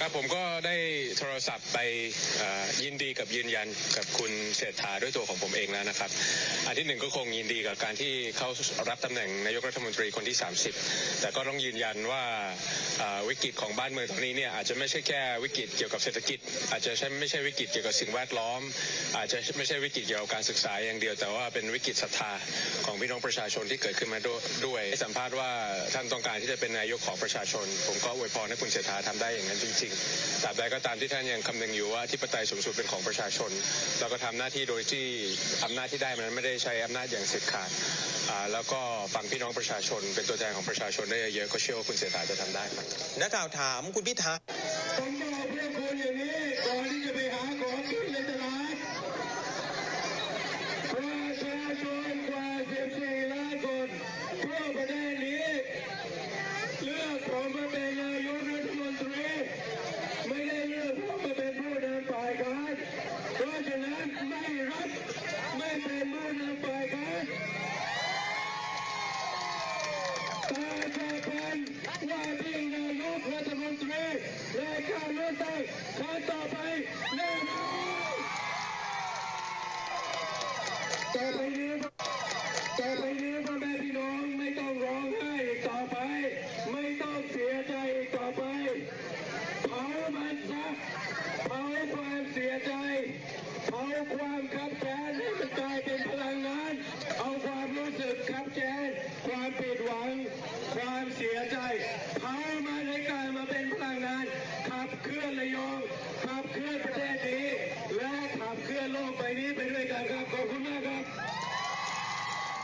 ครับผมก็ได้โทรศัพท์ไปยินดีกับยืนยันกับคุณเศรษฐาด้วยตัวของผมเองแล้วนะครับ อันที่หนึ่งก็คงยินดีกับการที่เขารับตำแหน่งนายกรัฐมนตรีคนที่ 30 แต่ก็ต้องยืนยันว่าวิกฤตของบ้านเมืองตรงนี้เนี่ยอาจจะไม่ใช่แค่วิกฤตเกี่ยวกับเศรษฐกิจ อาจจะไม่ใช่วิกฤตเกี่ยวกับสิ่งแวดล้อม อาจจะไม่ใช่วิกฤตเกี่ยวกับการศึกษาอย่างเดียว แต่ว่าเป็นวิกฤตศรัทธาของพี่น้องประชาชนที่เกิดขึ้นมาด้วยให้สัมภาษณ์ว่าท่านต้องการที่จะเป็นนายกของประชาชน ผมก็อวยพรให้คุณเศรษฐาทำได้อย่างนั้นจริงๆตราบใดก็ตามที่ท่านยังคำนึงอยู่ว่าที่ปไตยสูงสุดเป็นของประชาชน เราก็ทำหน้าที่โดยที่อำนาจที่ได้มันไม่ได้ใช้อำนาจอย่างเด็จขาดแล้วก็ฟังพี่น้องประชาชน เป็นตัวแทนของประชาชนได้เยอะๆก็เชื่อว่าคุณเศรษฐาจะทำได้ครับนักข่าวถามคุณพิธา รายการเลือกตั้งครั้งต่อไปหนึ่งต่อไปนี้